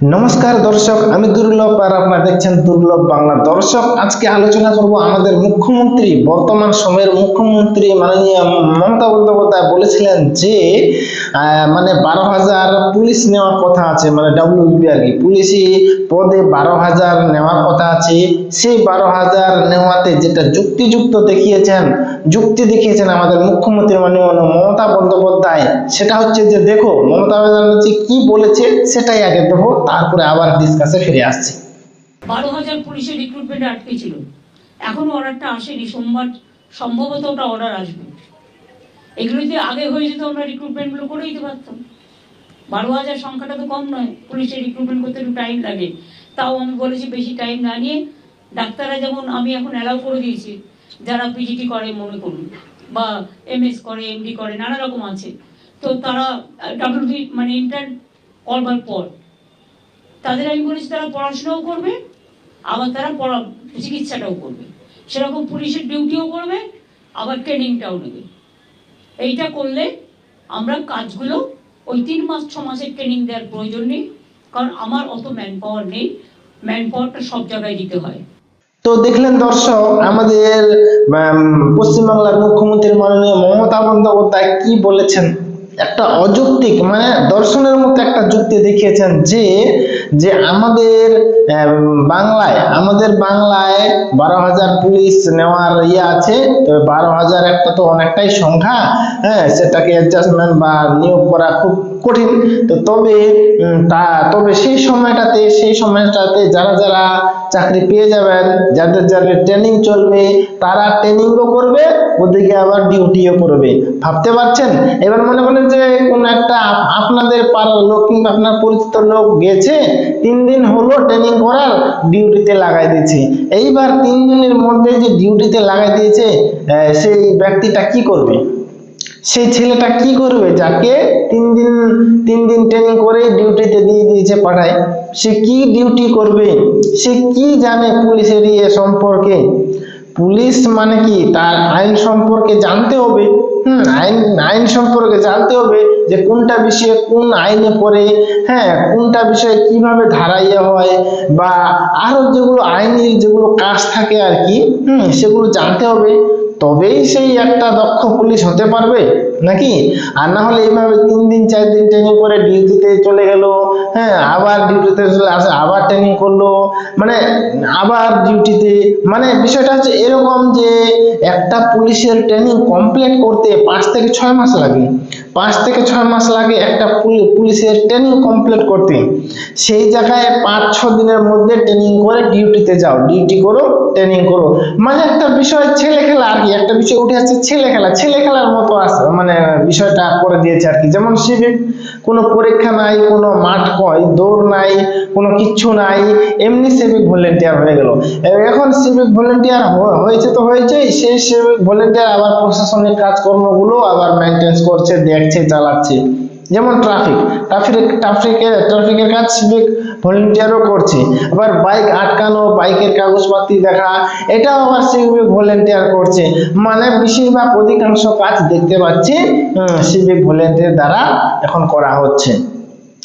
নমস্কার দর্শক, আমি দুর্লভ আর আপনারা দেখছেন দুর্লভ বাংলা। দর্শক, আজকে আলোচনা করব আমাদের মুখ্যমন্ত্রী, বর্তমান সময়ের মুখ্যমন্ত্রী মাননীয় মমতা বন্দ্যোপাধ্যায় বলেছিলেন যে মানে বারো হাজার পুলিশ নেওয়ার কথা আছে মানে ডাব্লিউবি আর কি। পুলিশি পদে বারো হাজার নেওয়ার কথা আছে। সেই বারো হাজার নেওয়াতে যেটা যুক্তিযুক্ত দেখিয়েছেন, যুক্তি দেখিয়েছেন আমাদের মুখ্যমন্ত্রী মাননীয় মমতা বন্দ্যোপাধ্যায়, সেটা হচ্ছে যে, দেখো, মমতা ব্যানার্জি কি বলেছে, সেটাই আগে দেখো তারপরে আবার ডিসকাসে ফিরে আসছি। বারো হাজার পুলিশের রিক্রুটমেন্টে আটকে ছিল। এখনও অর্ডারটা আসেনি, সোমবার সম্ভবত ওটা অর্ডার আসবে। এগুলো যদি আগে হয়ে যেত আমরা রিক্রুটমেন্টগুলো করে দিতে পারতাম। বারো হাজার সংখ্যাটা তো কম নয় পুলিশের রিক্রুটমেন্ট করতে একটু টাইম লাগে। তাও আমি বলেছি বেশি টাইম না নিয়ে ডাক্তাররা যেমন আমি এখন অ্যালাউ করে দিয়েছি, যারা পিজিটি করে মনে করুন, বা এমএস করে এমডি করে, নানা রকম আছে। তো তারা ডাব্লিউবি মানে ইন্টার্ন করবার পর তাদের আমি বলেছি, তারা পড়াশোনাও করবে, আবার তারা পড়া, চিকিৎসাটাও করবে। সেরকম পুলিশের ডিউটিও করবে, আবার ট্রেনিংটাও নেবে। এইটা করলে আমরা কাজগুলো ওই তিন মাস, ছ মাসের ট্রেনিং দেওয়ার প্রয়োজন নেই, কারণ আমার অত ম্যান পাওয়ার নেই। ম্যান পাওয়ারটা সব জায়গায় দিতে হয়। তো দেখলেন দর্শক, আমাদের পশ্চিমবাংলার মুখ্যমন্ত্রী মাননীয় মমতা বন্দ্যোপাধ্যায় কি বলেছেন? একটা অযৌক্তিক মানে দর্শনের মতো একটা যুক্তি দেখিয়েছেন যে যে আমাদের বাংলায় আমাদের বাংলায় বারো হাজার পুলিশ নেওয়ার ইয়ে আছে, তবে বারো হাজার একটা তো অনেকটাই সংখ্যা হ্যাঁ সেটাকে অ্যাডজাস্টমেন্ট বা নিয়োগ করা খুব কঠিন। তো তবে তা, তবে সেই সময়টাতে সেই সময়টাতে যারা যারা চাকরি পেয়ে যাবেন, যাদের যাদের ট্রেনিং চলবে, তারা ট্রেনিংও করবে, ওদিকে আবার ডিউটিও করবে। ভাবতে পারছেন? এবার মনে করেন যে, কোন একটা আপ- আপনাদের পাড়ার লোক কিংবা আপনার পরিচিত লোক গেছে, তিন দিন হলো ট্রেনিং করার ডিউটিতে লাগাই দিয়েছে। এইবার তিন দিনের মধ্যে যে ডিউটিতে লাগাই দিয়েছে সেই ব্যক্তিটা কি করবে? সেই ছেলেটা কি করবে? যাকে তিন দিন তিন দিন ট্রেনিং করে ডিউটিতে দিয়ে দিয়েছে পাঠায়। সে কি ডিউটি করবে? সে কি জানে পুলিশের ইয়ে সম্পর্কে? পুলিশ মানে কি? তার আইন সম্পর্কে জানতে হবে। হুম, আইন আইন সম্পর্কে জানতে হবে যে কোনটা বিষয়ে কোন আইনে পড়ে হ্যাঁ কোনটা বিষয়ে কীভাবে ধারা ইয়ে হয় বা আরও যেগুলো আইনের যেগুলো কাজ থাকে আর কি, হুম, সেগুলো জানতে হবে। তবেই সেই একটা দক্ষ পুলিশ হতে পারবে? নাকি? আর না হলে এইভাবে তিন দিন, চার দিন ট্রেনিং করে ডিউটিতে চলে গেল হ্যাঁ আবার ডিউটিতে চলে আসে, আবার ট্রেনিং করল মানে আবার ডিউটিতে মানে বিষয়টা হচ্ছে এরকম যে একটা পুলিশের ট্রেনিং কমপ্লিট করতে পাঁচ থেকে ছয় মাস লাগে। পাঁচ থেকে ছয় মাস লাগে একটা পুলি- পুলিশের ট্রেনিং কমপ্লিট করতে। সেই জায়গায় পাঁচ, ছ দিনের মধ্যে ট্রেনিং করে ডিউটিতে যাও। ডিউটি করো ট্রেনিং করো। মানে একটা বিষয়, ছেলে খেলা আর কি, একটা বিষয় উঠে আসছে ছেলে খেলা। ছেলে খেলার মতো আছে মানে বিষয়টা করে দিয়েছে আর কি। যেমন সিভিক কোনো পরীক্ষা নাই, কোনো মাঠ কয়, দৌড় নাই, কোনো কিচ্ছু নাই, এমনি সিভিক ভলেন্টিয়ার হয়ে গেল। এখন সিভিক ভলেন্টিয়ার হয়েছে তো হয়েছেই, সেই সিভিক ভলেন্টিয়ার আবার প্রশাসনিক কাজকর্মগুলো আবার মেনটেন্স করছে দেখছে চালাচ্ছে। যেমন ট্রাফিক ট্রাফিক ট্রাফিকের ট্রাফিকের কাজ সিভিক ভলেন্টিয়ারও করছে। আবার বাইক আটকানো বাইকের কাগজপাতি দেখা, এটাও আবার সিভিক ভলেন্টিয়ার করছে। মানে বেশিরভাগ অধিকাংশ কাজ দেখতে পাচ্ছি সিভিক ভলেন্টিয়ার দ্বারা এখন করা হচ্ছে।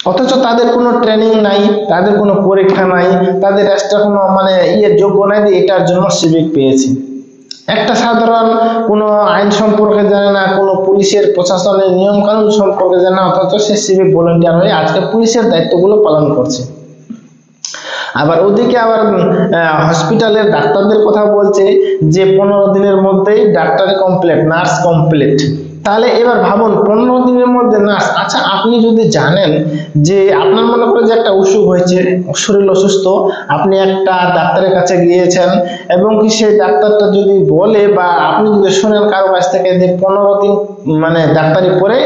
অথচ তাদের কোনো ট্রেনিং নাই, তাদের কোনো পরীক্ষা নাই, তাদের একটা কোনো মানে ইয়ে যোগ্য নাই যে এটার জন্য সিভিক পেয়েছে। একটা সাধারণ কোনো আইন সম্পর্কে জানে না, কোনো পুলিশের প্রশাসনের নিয়ম কানুন সম্পর্কে জানে না, অথচ সে সিভিক ভলেন্টিয়ার হয়ে আজকে পুলিশের দায়িত্বগুলো পালন করছে। আবার ওদিকে আবার হসপিটালের ডাক্তারদের কথা বলছে যে পনেরো দিনের মধ্যেই ডাক্তার কমপ্লিট, নার্স কমপ্লিট। তাহলে এবার ভাবুন, পনেরো দিনের মধ্যে নার্স। আচ্ছা আপনি যদি জানেন যে আপনার মনে করে যে একটা অসুখ হয়েছে, শরীর অসুস্থ, আপনি একটা ডাক্তারের কাছে গিয়েছেন এবং কি সেই ডাক্তারটা যদি বলে বা আপনি যদি শোনেন কারও কাছ থেকে যে পনেরো দিন মানে ডাক্তারি পরে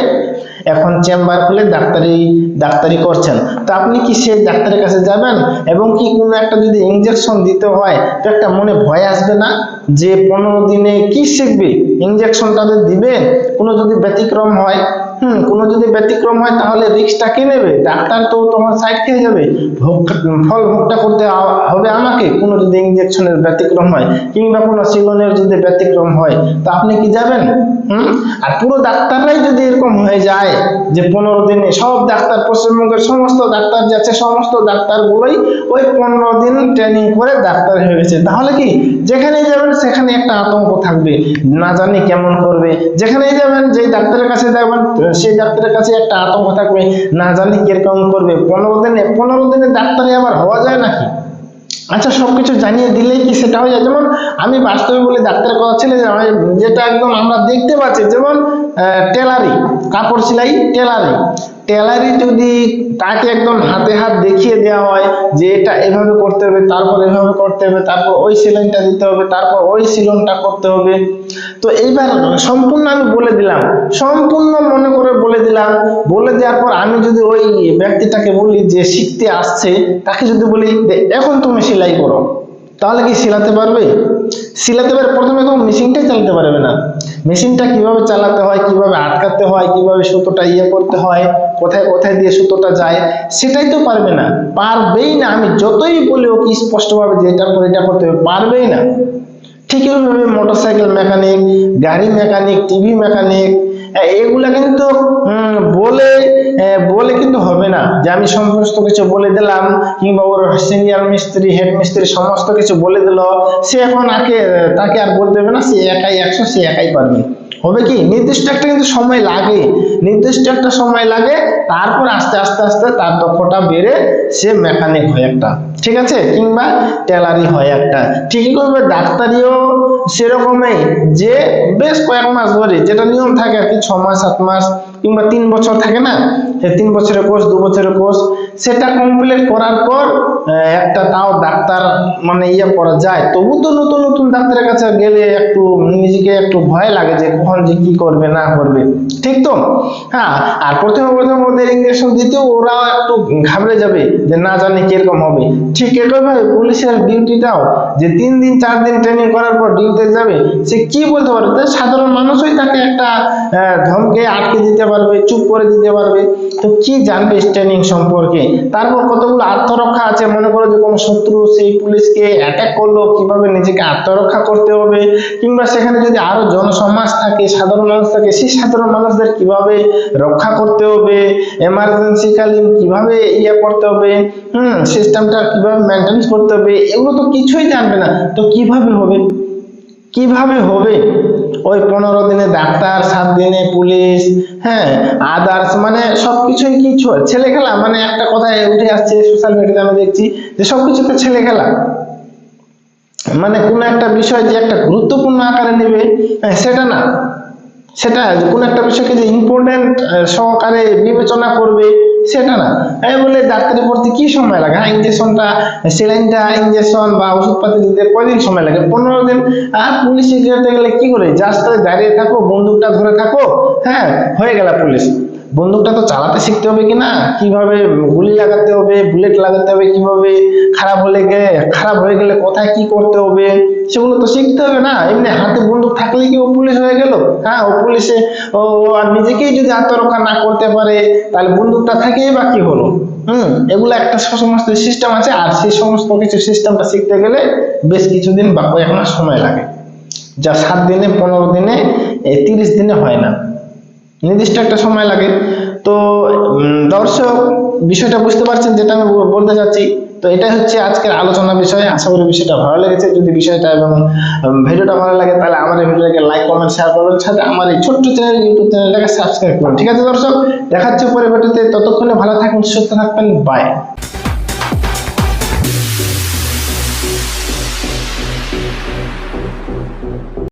এখন চেম্বার খুলে ডাক্তারি ডাক্তারি করছেন। তো আপনি কি সেই ডাক্তারের কাছে যাবেন? এবং কি কোনো একটা যদি ইঞ্জেকশন দিতে হয়, তো একটা মনে ভয় আসবে না? যে পনেরো দিনে কি শিখবে? ইঞ্জেকশনটা দিবে? কোনো যদি ব্যতিক্রম হয় হুম, কোনো যদি ব্যতিক্রম হয় তাহলে রিক্সটা কে নেবে? ডাক্তার তো তোমার সাইড খেয়ে যাবে। ফল ভোগটা করতে হবে আমাকে। কোনো যদি ইঞ্জেকশনের ব্যতিক্রম হয়, কিংবা কোনো সিলনের যদি ব্যতিক্রম হয়, তা আপনি কি যাবেন? হুম? আর পুরো ডাক্তাররাই যদি এরকম হয়ে যায় যে পনেরো দিনে সব ডাক্তার, পশ্চিমবঙ্গের সমস্ত ডাক্তার যাচ্ছে, সমস্ত ডাক্তারগুলোই ওই পনেরো দিন ট্রেনিং করে ডাক্তার হয়ে গেছে। তাহলে কি? যেখানে যাবেন, সেখানে একটা আতঙ্ক থাকবে না জানি কেমন করবে? যেখানেই যাবেন, যেই ডাক্তারের কাছে যাবেন, সেই ডাক্তারের কাছে একটা আতঙ্ক থাকবে, না জানি কীরকম করবে? পনেরো দিনে পনেরো দিনে ডাক্তারে আবার হওয়া যায় নাকি? আচ্ছা সবকিছু জানিয়ে দিলেই কি সেটা হয়ে যায়? যেমন আমি বাস্তবে বলি, ডাক্তারের কথা ছিল যেটা একদম আমরা দেখতে পাচ্ছি, যেমন টেলারি, কাপড় সেলাই টেলারি। টেলারি যদি তাকে একদম হাতে হাত দেখিয়ে দেওয়া হয় যে, এটা এভাবে করতে হবে, তারপর এভাবে করতে হবে, তারপর ওই সেলাইনটা দিতে হবে, তারপর ওই সিলনটা করতে হবে। তো এইবার সম্পূর্ণ আমি বলে দিলাম, সম্পূর্ণ মনে করে দিলাম। বলে দেওয়ার পর আমি যদি ওই ব্যক্তিটাকে বলি যে শিখতে আসছে, তাকে যদি বলি এখন তুমি সেলাই করো, তাহলে কি সিলাতে পারবে? সিলাতে পারে প্রথমে তো মেশিনটাই চালাতে পারবে না। মেশিনটা কীভাবে চালাতে হয়, কীভাবে আটকাতে হয়, কীভাবে সুতোটা ইয়ে করতে হয়, কোথায় কোথায় দিয়ে সুতোটা যায়, সেটাই তো পারবে না। পারবেই না। আমি যতই বলি ওকে স্পষ্টভাবে যে এটা করে, এটা করতে হবে, পারবেই না। ঠিক এইভাবে মোটরসাইকেল মেকানিক, গাড়ি মেকানিক, টিভি মেকানিক এগুলা কিন্তু বলে বলে কিন্তু হবে না। যে আমি সমস্ত কিছু বলে দিলাম, কিংবা ওর সিনিয়র মিস্ত্রি হেড মিস্ত্রি সমস্ত কিছু বলে দিল, সে এখন আগে, তাকে আর বলতে হবে না, সে একাই একশো সে একাই পারবে। হবে কি? নির্দিষ্ট একটা কিন্তু সময় লাগে। নির্দিষ্ট একটা সময় লাগে, তারপর আস্তে আস্তে আস্তে তার দক্ষতা বেড়ে সে মেকানিক হয় একটা। ঠিক আছে? কিংবা টেলারি হয় একটা। ঠিকই করবে ডাক্তারিও সেরকমই যে বেশ কয়েক মাস ধরে যেটা নিয়ম থাকে আর কি, ছ মাস, সাত মাস কিংবা তিন বছর থাকে না? সে তিন বছরের কোর্স দু বছরের কোর্স সেটা কমপ্লিট করার পর একটা তাও ডাক্তার মানে ইয়ে করা যায়। তবু তো নতুন নতুন ডাক্তারের কাছে গেলে একটু নিজেকে একটু ভয় লাগে যে কখন যে কি করবে, না করবে। ঠিক তো? হ্যাঁ আর প্রথমে প্রথমে ওদের ইঞ্জেকশন দিতেও ওরাও একটু ঘাবড়ে যাবে যে না জানি কীরকম হবে। ঠিক একইভাবে পুলিশের ডিউটিটাও, যে তিন দিন, চার দিন ট্রেনিং করার পর ডিউটিতে যাবে, সে কি বলতে পারবে সাধারণ মানুষই তাকে একটা ধমকে আটকে দিতে পারবে, চুপ করে দিতে পারবে। তো কি জানবে ট্রেনিং সম্পর্কে? তারপর কতগুলো আত্মরক্ষা আছে? মনে করো যে কোনো শত্রু সেই পুলিশকে অ্যাটাক করল, কীভাবে নিজেকে আত্মরক্ষা করতে হবে? কিংবা সেখানে যদি আরও জনসমাজ থাকে সাধারণ মানুষ থাকে সেই সাধারণ মানুষদের কীভাবে রক্ষা করতে হবে এমার্জেন্সি কালীন কীভাবে ইয়ে করতে হবে, হুম সিস্টেমটা কীভাবে মেনটেন করতে হবে, এগুলো তো কিছুই জানবে না। তো কীভাবে হবে? কীভাবে হবে? ওই পনেরো দিনে ডাক্তার, সাত দিনে পুলিশ হ্যাঁ আদার্স মানে সবকিছুই কি ছ- ছেলে খেলা মানে একটা কথায় উঠে আসছে সোশ্যাল মিডিয়াতে আমি দেখছি যে সবকিছুতে ছেলে খেলা মানে কোনো একটা বিষয় যে একটা গুরুত্বপূর্ণ আকারে নেবে সেটা না। সেটা কোনো একটা বিষয়কে যে ইম্পর্টেন্ট সহকারে বিবেচনা করবে, সেটা না। এই বলে ডাক্তারি পড়তে কি সময় লাগে? হ্যাঁ ইঞ্জেকশনটা সেলাইনটা ইঞ্জেকশন বা ওষুধপাতি দিতে কয়দিন সময় লাগে? পনেরো দিন। আর পুলিশে যেতে গেলে কি করে? রাস্তায় দাঁড়িয়ে থাকো, বন্দুকটা ধরে থাকো হ্যাঁ হয়ে গেল পুলিশ। বন্দুকটা তো চালাতে শিখতে হবে কিনা? কীভাবে গুলি লাগাতে হবে, বুলেট লাগাতে হবে, কীভাবে খারাপ হলে গেলে খারাপ হয়ে গেলে কোথায় কি করতে হবে? সেগুলো তো শিখতে হবে না। এমনি হাতে বন্দুক থাকলে কি ও পুলিশ হয়ে গেল? হ্যাঁ ও পুলিশে, ও ও আর নিজেকেই যদি আত্মরক্ষা না করতে পারে, তাহলে বন্দুকটা থাকেই বা কি হলো? হুম, এগুলো একটা সমস্ত সিস্টেম আছে। আর সেই সমস্ত কিছু সিস্টেমটা শিখতে গেলে বেশ কিছুদিন বা কয়েক মাস সময় লাগে। যা সাত দিনে, পনেরো দিনে তিরিশ দিনে হয় না। নির্দিষ্ট একটা সময় লাগে। তো দর্শক, বিষয়টা বুঝতে পারছেন যেটা আমি বলতে চাচ্ছি তো এটাই হচ্ছে আজকের আলোচনা বিষয়। আশা করি বিষয়টা ভালো লেগেছে। যদি বিষয়টা এবং ভিডিওটা ভালো লাগে, তাহলে আমার এই ভিডিওটাকে লাইক কমেন্ট শেয়ার করবেন। সাথে আমার এই ছোট্ট চ্যানেল ইউটিউব চ্যানেলটাকে সাবস্ক্রাইব করুন ঠিক আছে দর্শক, দেখাচ্ছি পরে ভিডিওতে ততক্ষণে ভালো থাকুন, সুস্থ থাকবেন। বাই